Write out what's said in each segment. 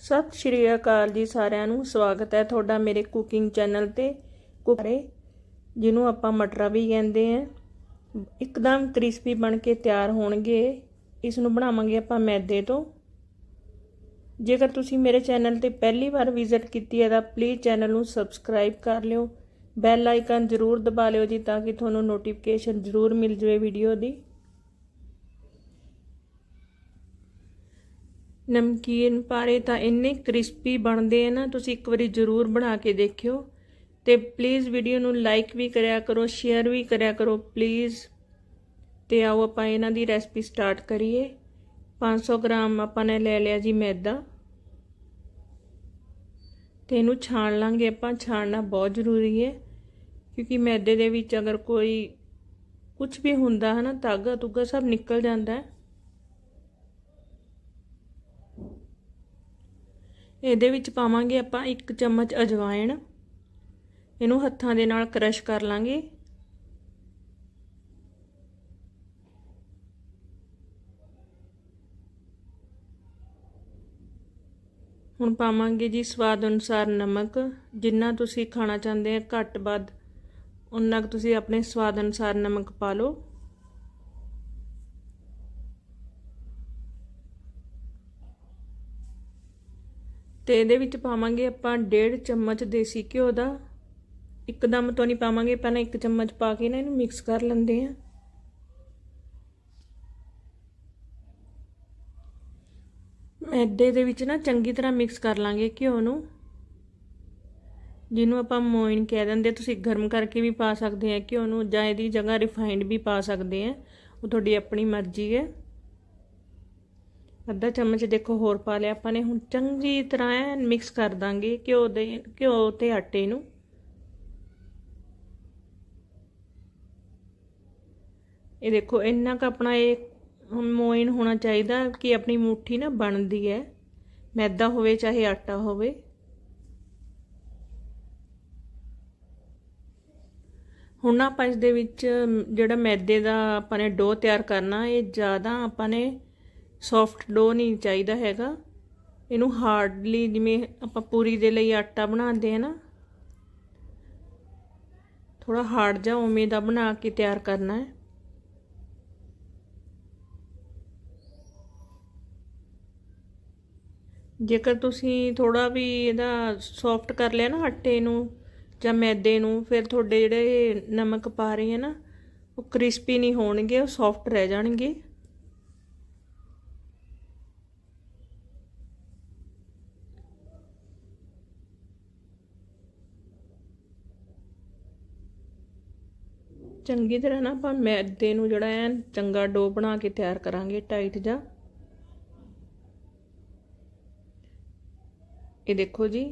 ਸਤਿ ਸ਼੍ਰੀ ਅਕਾਲ ਜੀ ਸਾਰਿਆਂ ਨੂੰ, ਸਵਾਗਤ ਹੈ ਤੁਹਾਡਾ ਮੇਰੇ ਕੁਕਿੰਗ ਚੈਨਲ ਤੇ। ਕੁਕਰੇ, ਜਿਹਨੂੰ ਆਪਾਂ ਮਟਰਾ ਵੀ ਕਹਿੰਦੇ ਆ। ਇੱਕਦਮ ਕ੍ਰਿਸਪੀ ਬਣ ਕੇ ਤਿਆਰ ਹੋਣਗੇ। ਇਸ ਨੂੰ ਬਣਾਵਾਂਗੇ ਆਪਾਂ ਮੈਦੇ ਤੋਂ। ਜੇਕਰ ਤੁਸੀਂ ਮੇਰੇ ਚੈਨਲ ਤੇ ਪਹਿਲੀ ਵਾਰ ਵਿਜ਼ਿਟ ਕੀਤੀ ਹੈ ਤਾਂ ਪਲੀਜ਼ ਚੈਨਲ ਨੂੰ ਸਬਸਕ੍ਰਾਈਬ ਕਰ ਲਿਓ। ਬੈਲ ਆਈਕਨ ਜ਼ਰੂਰ ਦਬਾ ਲਿਓ ਜੀ, ਤਾਂ ਕਿ ਤੁਹਾਨੂੰ ਨੋਟੀਫਿਕੇਸ਼ਨ ਜ਼ਰੂਰ ਮਿਲ ਜਾਵੇ ਵੀਡੀਓ ਦੀ। ਨਮਕੀਨ ਪਾਰੇ ਤਾਂ ਇੰਨੇ ਕ੍ਰਿਸਪੀ ਬਣਦੇ ਆ ਨਾ, ਤੁਸੀਂ ਇੱਕ ਵਾਰੀ ਜ਼ਰੂਰ ਬਣਾ ਕੇ ਦੇਖਿਓ। ਤੇ ਪਲੀਜ਼ ਵੀਡੀਓ ਨੂੰ ਲਾਈਕ ਵੀ ਕਰਿਆ ਕਰੋ ਸ਼ੇਅਰ ਵੀ ਕਰਿਆ ਕਰੋ ਪਲੀਜ਼ ਤੇ ਆਓ ਆਪਾਂ ਇਹਨਾਂ ਦੀ ਰੈਸਪੀ ਸਟਾਰਟ ਕਰੀਏ। 500 ਗ੍ਰਾਮ ਆਪਾਂ ਨੇ ਲੈ ਲਿਆ ਜੀ ਮੈਦਾ। ਤੇ ਇਹਨੂੰ ਛਾਣ ਲਾਂਗੇ ਆਪਾਂ, ਛਾਣਨਾ ਬਹੁਤ ਜ਼ਰੂਰੀ ਹੈ। ਕਿਉਂਕਿ ਮੈਦੇ ਦੇ ਵਿੱਚ ਅਗਰ ਕੋਈ ਕੁਝ ਵੀ ਹੁੰਦਾ ਹੈ ਨਾ ਤਾਗਾ ਤੁਗਾ ਸਭ ਨਿਕਲ ਜਾਂਦਾ ਹੈ। ਇਹਦੇ ਵਿੱਚ ਪਾਵਾਂਗੇ ਆਪਾਂ 1 ਚਮਚ ਅਜਵਾਇਣ। ਇਹਨੂੰ ਹੱਥਾਂ ਦੇ ਨਾਲ ਕ੍ਰਸ਼ ਕਰ ਲਾਂਗੇ। ਹੁਣ ਪਾਵਾਂਗੇ ਜੀ ਸਵਾਦ ਅਨੁਸਾਰ ਨਮਕ। ਜਿੰਨਾ ਤੁਸੀਂ ਖਾਣਾ ਚਾਹੁੰਦੇ ਆ ਘੱਟ ਵੱਧ ਉਨਾ ਕੁ ਤੁਸੀਂ ਆਪਣੇ ਸਵਾਦ ਅਨੁਸਾਰ ਨਮਕ ਪਾ ਲਓ। ਤੇ ਇਹਦੇ ਵਿੱਚ ਪਾਵਾਂਗੇ ਆਪਾਂ 1.5 ਚਮਚ ਦੇਸੀ ਘਿਓ ਦਾ। ਇੱਕਦਮ ਤੋਂ ਨਹੀਂ ਪਾਵਾਂਗੇ, ਪਹਿਲਾਂ ਇੱਕ ਚਮਚ ਪਾ ਕੇ ਨਾ ਇਹਨੂੰ ਮਿਕਸ ਕਰ ਲੈਂਦੇ ਆ ਮੈਦੇ ਦੇ ਵਿੱਚ ਨਾ ਚੰਗੀ ਤਰ੍ਹਾਂ ਮਿਕਸ ਕਰ ਲਾਂਗੇ ਘਿਓ ਨੂੰ। ਜਿਹਨੂੰ ਆਪਾਂ ਮੋਇਨ ਕਹਿ ਦਿੰਦੇ, ਤੁਸੀਂ ਗਰਮ ਕਰਕੇ ਵੀ ਪਾ ਸਕਦੇ ਆ ਘਿਓ ਨੂੰ ਜਾਂ ਇਹਦੀ ਜਗ੍ਹਾ ਰਿਫਾਈਨਡ ਵੀ ਪਾ ਸਕਦੇ ਆ। ਉਹ ਤੁਹਾਡੀ ਆਪਣੀ ਮਰਜ਼ੀ ਹੈ। ਅੱਧਾ ਚਮਚ ਦੇਖੋ ਹੋਰ ਪਾ ਲਿਆ। ਆਪਾਂ ਨੇ ਹੁਣ ਚੰਗੀ ਤਰ੍ਹਾਂ ਐ ਮਿਕਸ ਕਰ ਦਾਂਗੇ ਘਿਓ ਦੇ, ਘਿਓ ਤੇ ਆਟੇ ਨੂੰ। ਇਹ ਦੇਖੋ, ਇੰਨਾ ਕ ਆਪਣਾ ਇਹ ਮੋਇਨ ਹੋਣਾ ਚਾਹੀਦਾ ਕਿ ਆਪਣੀ ਮੁਠੀ ਨਾ ਬਣਦੀ ਹੈ ਮੈਦਾ ਹੋਵੇ, ਚਾਹੇ ਆਟਾ ਹੋਵੇ। ਹੁਣ ਆਪਾਂ ਇਸ ਦੇ ਵਿੱਚ ਜਿਹੜਾ ਮੈਦੇ ਦਾ ਆਪਾਂ ਨੇ ਡੋ ਤਿਆਰ ਕਰਨਾ, ਇਹ ਜ਼ਿਆਦਾ ਆਪਾਂ ਨੇ ਸੌਫਟ ਡੋ ਨਹੀਂ ਚਾਹੀਦਾ ਹੈਗਾ। ਇਹਨੂੰ ਹਾਰਡਲੀ ਜਿਵੇਂ ਆਪਾਂ ਪੂਰੀ ਦੇ ਲਈ ਆਟਾ ਬਣਾਉਂਦੇ ਆ ਨਾ ਥੋੜਾ ਹਾਰਡ ਜਾਂ ਉਵੇਂ ਦਾ ਬਣਾ ਕੇ ਤਿਆਰ ਕਰਨਾ ਹੈ। ਜੇਕਰ ਤੁਸੀਂ ਥੋੜਾ ਵੀ ਇਹਦਾ ਸੌਫਟ ਕਰ ਲਿਆ ਨਾ ਆਟੇ ਨੂੰ ਜਾਂ ਮੈਦੇ ਨੂੰ, ਫਿਰ ਤੁਹਾਡੇ ਜਿਹੜੇ ਨਮਕ ਪਾ ਰਹੇ ਆ ਨਾ, ਉਹ ਕ੍ਰਿਸਪੀ ਨਹੀਂ ਹੋਣਗੇ, ਉਹ ਸੌਫਟ ਰਹਿ ਜਾਣਗੇ। ਚੰਗੀ ਤਰ੍ਹਾਂ ਨਾ ਆਪਾਂ ਮੈਦੇ ਨੂੰ ਜਿਹੜਾ ਹੈ ਚੰਗਾ ਡੋ ਬਣਾ ਕੇ ਤਿਆਰ ਕਰਾਂਗੇ ਟਾਈਟ ਜਾਂ। ਇਹ ਦੇਖੋ ਜੀ,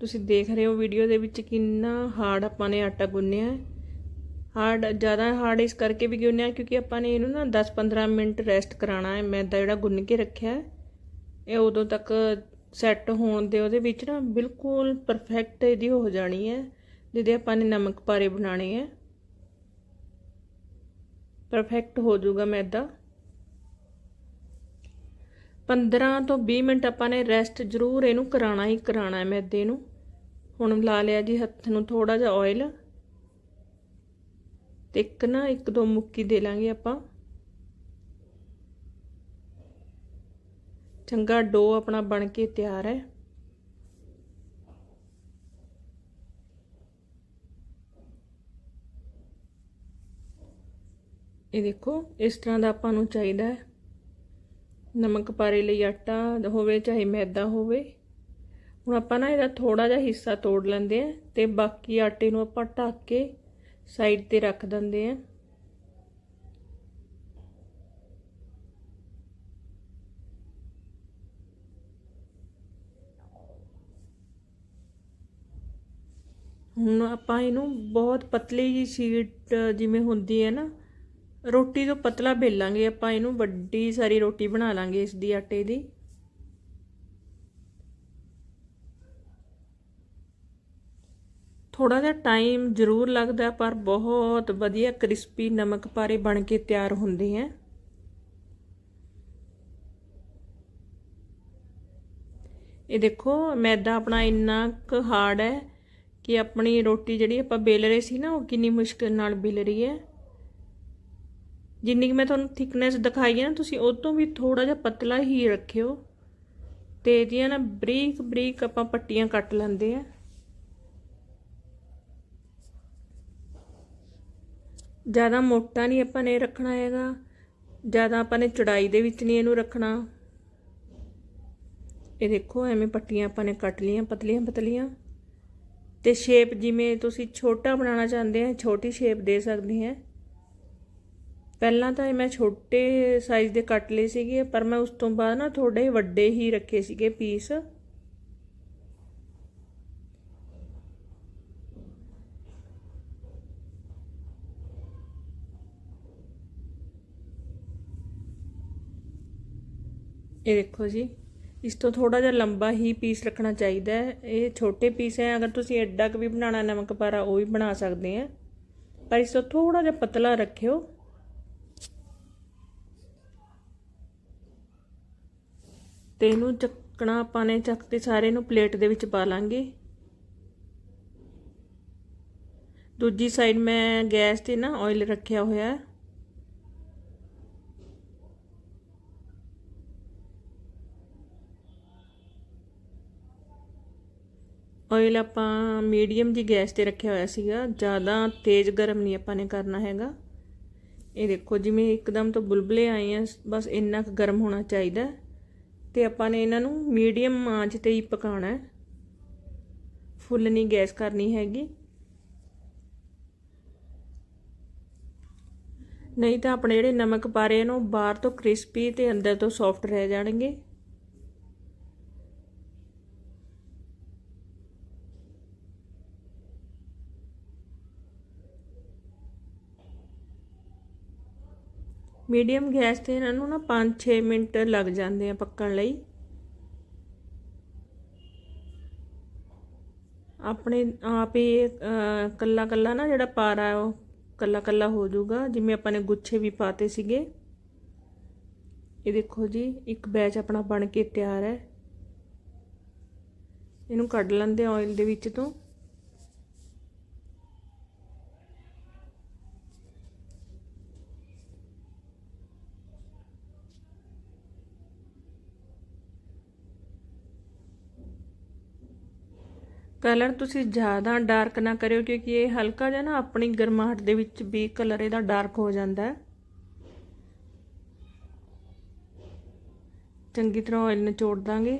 ਤੁਸੀਂ ਦੇਖ ਰਹੇ ਹੋ ਵੀਡੀਓ ਦੇ ਵਿੱਚ ਕਿੰਨਾ ਹਾਰਡ ਆਪਾਂ ਨੇ ਆਟਾ ਗੁੰਨਿਆ ਹਾਰਡ, ਜ਼ਿਆਦਾ ਹਾਰਡ ਇਸ ਕਰਕੇ ਵੀ ਗੁੰਨਿਆ ਕਿਉਂਕਿ ਆਪਾਂ ਨੇ ਇਹਨੂੰ ਨਾ 10-15 ਮਿੰਟ ਰੈਸਟ ਕਰਾਉਣਾ ਹੈ ਮੈਦਾ ਜਿਹੜਾ ਗੁੰਨ ਕੇ ਰੱਖਿਆ ਹੈ ਇਹ ਉਦੋਂ ਤੱਕ ਸੈੱਟ ਹੋਣ ਦੇ ਉਹਦੇ ਵਿੱਚ ਨਾ ਬਿਲਕੁਲ ਪਰਫੈਕਟ ਇਹਦੀ ਹੋ ਜਾਣੀ ਹੈ ਜਿਹਦੇ ਆਪਾਂ ਨੇ ਨਮਕ ਪਾਰੇ ਬਣਾਣੇ ਹੈ ਪਰਫੈਕਟ ਹੋ ਜਾਊਗਾ ਮੈਦਾ। 15 ਤੋਂ 20 ਮਿੰਟ ਆਪਾਂ ਨੇ ਰੈਸਟ ਜ਼ਰੂਰ ਇਹਨੂੰ ਕਰਾਣਾ ਹੀ ਕਰਾਣਾ ਹੈ ਮੈਦੇ ਨੂੰ। ਹੁਣ ਲਾ ਲਿਆ ਜੀ ਹੱਥ ਨੂੰ ਥੋੜਾ ਜਿਹਾ ਆਇਲ ਤੇ ਇੱਕ ਨਾ ਇੱਕ ਦੋ ਮੁੱਕੀ ਦੇ ਲਾਂਗੇ ਆਪਾਂ। ਚੰਗਾ ਡੋ ਆਪਣਾ ਬਣ ਕੇ ਤਿਆਰ ਹੈ। ਇਹ ਦੇਖੋ, ਇਸ ਤਰ੍ਹਾਂ ਦਾ ਆਪਾਂ ਨੂੰ ਚਾਹੀਦਾ ਹੈ। ਨਮਕ ਪਾਰੇ ਲਈ ਆਟਾ ਹੋਵੇ, ਚਾਹੇ ਮੈਦਾ ਹੋਵੇ। ਹੁਣ ਆਪਾਂ ਨਾ ਇਹਦਾ ਥੋੜਾ ਜਿਹਾ ਹਿੱਸਾ ਤੋੜ ਲੈਂਦੇ ਆ ਤੇ ਬਾਕੀ ਆਟੇ ਨੂੰ ਆਪਾਂ ਢੱਕ ਕੇ ਸਾਈਡ ਤੇ ਰੱਖ ਦਿੰਦੇ ਆ ਹੁਣ ਆਪਾਂ ਇਹਨੂੰ ਬਹੁਤ ਪਤਲੀ ਜੀ ਸ਼ੀਟ ਜਿਵੇਂ ਹੁੰਦੀ ਹੈ ਨਾ ਰੋਟੀ ਤੋਂ ਪਤਲਾ ਬੇਲਾਂਗੇ, ਆਪਾਂ ਇਹਨੂੰ ਵੱਡੀ ਸਾਰੀ ਰੋਟੀ ਬਣਾ ਲਾਂਗੇ ਇਸ ਦੀ ਆਟੇ ਦੀ। ਥੋੜਾ ਜਿਹਾ ਟਾਈਮ ਜ਼ਰੂਰ ਲੱਗਦਾ, ਪਰ ਬਹੁਤ ਵਧੀਆ ਕ੍ਰਿਸਪੀ ਨਮਕ ਪਾਰੇ ਬਣ ਕੇ ਤਿਆਰ ਹੁੰਦੇ ਆ। ਇਹ ਦੇਖੋ, ਮੈਦਾ ਆਪਣਾ ਇੰਨਾ ਕੁ ਹਾਰਡ ਹੈ ਕਿ ਆਪਣੀ ਰੋਟੀ ਜਿਹੜੀ ਆਪਾਂ ਬੇਲ ਰਹੇ ਸੀ ਨਾ, ਉਹ ਕਿੰਨੀ ਮੁਸ਼ਕਿਲ ਨਾਲ ਬਿਲ ਰਹੀ ਹੈ। ਜਿੰਨੀ ਕਿ ਮੈਂ ਤੁਹਾਨੂੰ ਥਿਕਨੈਸ ਦਿਖਾਈ ਹੈ ਨਾ, ਤੁਸੀਂ ਉਹ ਤੋਂ ਵੀ ਥੋੜਾ ਜਿਹਾ ਪਤਲਾ ਹੀ ਰੱਖਿਓ। ਤੇ ਇਹਦੀਆਂ ਨਾ ਬਰੀਕ ਬਰੀਕ ਆਪਾਂ ਪੱਟੀਆਂ ਕੱਟ ਲੈਂਦੇ ਆ। ਜ਼ਿਆਦਾ ਮੋਟਾ ਨਹੀਂ ਆਪਾਂ ਨੇ ਰੱਖਣਾ ਹੈਗਾ। ਜ਼ਿਆਦਾ ਆਪਾਂ ਨੇ ਚੜਾਈ ਦੇ ਵਿੱਚ ਨਹੀਂ ਇਹਨੂੰ ਰੱਖਣਾ। ਇਹ ਦੇਖੋ, ਐਵੇਂ ਪੱਟੀਆਂ ਆਪਾਂ ਨੇ ਕੱਟ ਲੀਆਂ ਪਤਲੀਆਂ ਪਤਲੀਆਂ। ਤੇ ਸ਼ੇਪ ਜਿਵੇਂ ਤੁਸੀਂ ਛੋਟਾ ਬਣਾਉਣਾ ਚਾਹੁੰਦੇ ਆ, ਛੋਟੀ ਸ਼ੇਪ ਦੇ ਸਕਦੇ ਆ। ਪਹਿਲਾਂ ਤਾਂ ਇਹ ਮੈਂ ਛੋਟੇ ਸਾਈਜ਼ ਦੇ ਕੱਟ ਲਏ ਸੀਗੇ, ਪਰ ਮੈਂ ਉਸ ਤੋਂ ਬਾਅਦ ਨਾ ਥੋੜੇ ਵੱਡੇ ਹੀ ਰੱਖੇ ਸੀਗੇ ਪੀਸ ਇਹ ਦੇਖੋ ਜੀ, ਇਸ ਤੋਂ ਥੋੜਾ ਜਿਹਾ ਲੰਬਾ ਹੀ ਪੀਸ ਰੱਖਣਾ ਚਾਹੀਦਾ ਹੈ। ਇਹ ਛੋਟੇ ਪੀਸ ਹੈ, ਅਗਰ ਤੁਸੀਂ ਐਡਾ ਕੁ ਵੀ ਬਣਾਉਣਾ ਨਮਕ ਪਾਰਾ ਉਹ ਵੀ ਬਣਾ ਸਕਦੇ ਆ। ਪਰ ਇਸ ਤੋਂ ਥੋੜਾ ਜਿਹਾ ਪਤਲਾ ਰੱਖਿਓ। ਤੇ ਇਹਨੂੰ ਚੱਕਣਾ ਆਪਾਂ ਨੇ, ਚੱਕ ਕੇ ਸਾਰੇ ਨੂੰ ਪਲੇਟ ਦੇ ਵਿੱਚ ਪਾ ਲਾਂਗੇ। ਦੂਜੀ ਸਾਈਡ ਮੈਂ ਗੈਸ ਤੇ ਨਾ ਆਇਲ ਰੱਖਿਆ ਹੋਇਆ ਹੈ। ਆਇਲ ਆਪਾਂ ਮੀਡੀਅਮ ਜੀ ਗੈਸ ਤੇ ਰੱਖਿਆ ਹੋਇਆ ਸੀਗਾ। ਜ਼ਿਆਦਾ ਤੇਜ਼ ਗਰਮ ਨਹੀਂ ਆਪਾਂ ਨੇ ਕਰਨਾ ਹੈਗਾ। ਇਹ ਦੇਖੋ, ਜਿਵੇਂ ਇੱਕਦਮ ਤੋਂ ਬੁਲਬੁਲੇ ਆਏ ਆ, ਬਸ ਇੰਨਾ ਕੁ ਗਰਮ ਹੋਣਾ ਚਾਹੀਦਾ ਤੇ ਆਪਾਂ ਨੇ ਇਹਨਾਂ ਨੂੰ ਮੀਡੀਅਮ ਆਂਚ ਤੇ ਹੀ ਪਕਾਉਣਾ ਹੈ। ਫੁੱਲ ਨਹੀਂ ਗੈਸ ਕਰਨੀ ਹੈਗੀ। ਨਹੀਂ ਤਾਂ ਆਪਣੇ ਜਿਹੜੇ ਨਮਕ ਪਾਰੇ ਨੇ, ਉਹ ਬਾਹਰ ਤੋਂ ਕ੍ਰਿਸਪੀ ਤੇ ਅੰਦਰ ਤੋਂ ਸੌਫਟ ਰਹਿ ਜਾਣਗੇ। ਮੀਡੀਅਮ ਗੈਸ ਤੇ ਇਹਨਾਂ ਨੂੰ ਨਾ 5-6 ਮਿੰਟ ਲੱਗ ਜਾਂਦੇ ਆ ਪੱਕਣ ਲਈ। ਆਪਣੇ ਆਪ ਹੀ ਕੱਲਾ ਕੱਲਾ ਨਾ ਜਿਹੜਾ ਪਾਰਾ ਉਹ ਕੱਲਾ ਕੱਲਾ ਹੋ ਜਾਊਗਾ। ਜਿਵੇਂ ਆਪਾਂ ਨੇ ਗੁੱਛੇ ਵੀ ਪਾਤੇ ਸੀਗੇ। ਇਹ ਦੇਖੋ ਜੀ, ਇੱਕ ਬੈਚ ਆਪਣਾ ਬਣ ਕੇ ਤਿਆਰ ਹੈ। ਇਹਨੂੰ ਕੱਢ ਲੈਂਦੇ ਆਇਲ ਦੇ ਵਿੱਚ ਤੋਂ। ਕਲਰ ਤੁਸੀਂ ਜ਼ਿਆਦਾ ਡਾਰਕ ਨਾ ਕਰਿਓ ਕਿਉਂਕਿ ਇਹ ਹਲਕਾ ਜਿਹਾ ਨਾ ਆਪਣੀ ਗਰਮਾਹਟ ਦੇ ਵਿੱਚ ਵੀ ਕਲਰ ਇਹਦਾ ਡਾਰਕ ਹੋ ਜਾਂਦਾ ਹੈ। ਚੰਗੀ ਤਰ੍ਹਾਂ ਆਇਲ ਨਿਚੋੜ ਦਾਂਗੇ।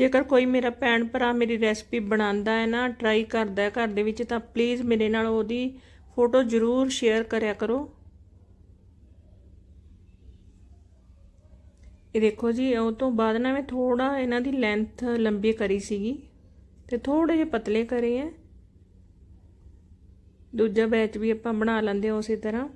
ਜੇਕਰ ਕੋਈ ਮੇਰਾ ਭੈਣ ਭਰਾ ਮੇਰੀ ਰੈਸਪੀ ਬਣਾਉਂਦਾ ਹੈ ਨਾ ਟਰਾਈ ਕਰਦਾ ਹੈ ਘਰ ਦੇ ਵਿੱਚ, ਤਾਂ ਪਲੀਜ਼ ਮੇਰੇ ਨਾਲ ਉਹਦੀ ਫੋਟੋ ਜ਼ਰੂਰ ਸ਼ੇਅਰ ਕਰਿਆ ਕਰੋ। ਇਹ ਦੇਖੋ ਜੀ, ਉਹ ਤੋਂ ਬਾਅਦ ਨਾ ਮੈਂ ਥੋੜਾ ਇਹਨਾਂ ਦੀ ਲੈਂਥ ਲੰਬੀ ਕਰੀ ਸੀਗੀ ਤੇ ਥੋੜੇ ਜਿਹੇ ਪਤਲੇ ਕਰੇ ਆ ਦੂਜਾ ਬੈਚ ਵੀ ਆਪਾਂ ਬਣਾ ਲੈਂਦੇ ਹਾਂ ਉਸੇ ਤਰ੍ਹਾਂ।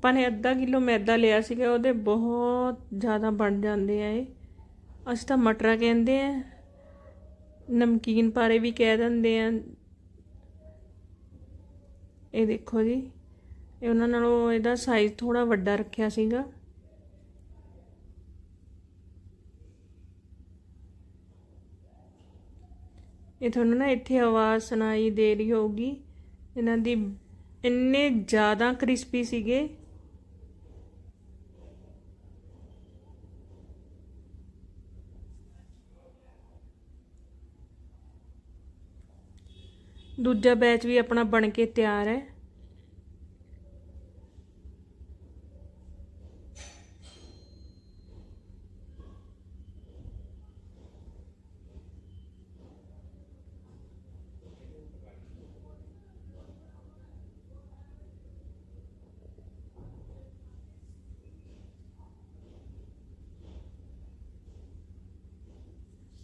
ਆਪਾਂ ਨੇ ਅੱਧਾ ਕਿਲੋ ਮੈਦਾ ਲਿਆ ਸੀਗਾ, ਉਹਦੇ ਬਹੁਤ ਜ਼ਿਆਦਾ ਬਣ ਜਾਂਦੇ ਆ ਇਹ। ਅਸੀਂ ਤਾਂ ਮਟਰਾ ਕਹਿੰਦੇ ਆ, ਨਮਕੀਨ ਪਾਰੇ ਵੀ ਕਹਿ ਦਿੰਦੇ ਆ। ਇਹ ਦੇਖੋ ਜੀ, ਇਹ ਉਹਨਾਂ ਨਾਲੋਂ ਇਹਦਾ ਸਾਈਜ਼ ਥੋੜਾ ਵੱਡਾ ਰੱਖਿਆ ਸੀਗਾ। ਇਹ ਤੁਹਾਨੂੰ ਨਾ ਇੱਥੇ ਆਵਾਜ਼ ਸੁਣਾਈ ਦੇ ਰਹੀ ਹੋਊਗੀ। ਇਹਨਾਂ ਦੀ ਇੰਨੇ ਜ਼ਿਆਦਾ ਕ੍ਰਿਸਪੀ ਸੀਗੇ। ਦੂਜਾ ਬੈਚ ਵੀ ਆਪਣਾ ਬਣ ਕੇ ਤਿਆਰ ਹੈ।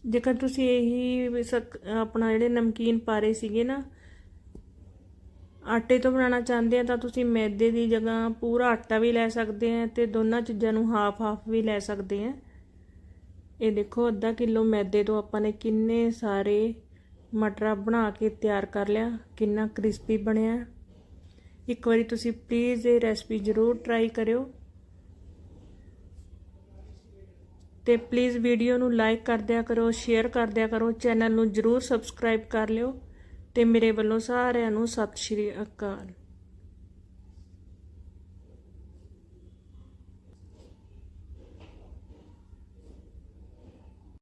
ਜੇਕਰ ਤੁਸੀਂ ਇਹੀ ਸਕ- ਆਪਣਾ ਜਿਹੜੇ ਨਮਕੀਨ ਪਾਰੇ ਸੀਗੇ ਨਾ, ਆਟੇ ਤੋਂ ਬਣਾਉਣਾ ਚਾਹੁੰਦੇ ਆ, ਤਾਂ ਤੁਸੀਂ ਮੈਦੇ ਦੀ ਜਗ੍ਹਾ ਪੂਰਾ ਆਟਾ ਵੀ ਲੈ ਸਕਦੇ ਆ ਤੇ ਦੋਨਾਂ ਚੀਜ਼ਾਂ ਨੂੰ ਹਾਫ ਹਾਫ ਵੀ ਲੈ ਸਕਦੇ ਆ। ਇਹ ਦੇਖੋ, ਅੱਧਾ ਕਿਲੋ ਮੈਦੇ ਤੋਂ ਆਪਾਂ ਨੇ ਕਿੰਨੇ ਸਾਰੇ ਮਟਰਾ ਬਣਾ ਕੇ ਤਿਆਰ ਕਰ ਲਿਆ, ਕਿੰਨਾ ਕ੍ਰਿਸਪੀ ਬਣਿਆ। ਇੱਕ ਵਾਰੀ ਤੁਸੀਂ ਪਲੀਜ਼ ਇਹ ਰੈਸਪੀ ਜ਼ਰੂਰ ਟਰਾਈ ਕਰਿਓ। ਤੇ ਪਲੀਜ਼ ਵੀਡੀਓ ਨੂੰ ਲਾਈਕ ਕਰ ਦਿਆ ਕਰੋ ਸ਼ੇਅਰ ਕਰ ਦਿਆ ਕਰੋ ਚੈਨਲ ਨੂੰ ਜਰੂਰ ਸਬਸਕ੍ਰਾਈਬ ਕਰ ਲਿਓ ਤੇ ਮੇਰੇ ਵੱਲੋਂ ਸਾਰਿਆਂ ਨੂੰ ਸਤਿ ਸ਼੍ਰੀ ਅਕਾਲ।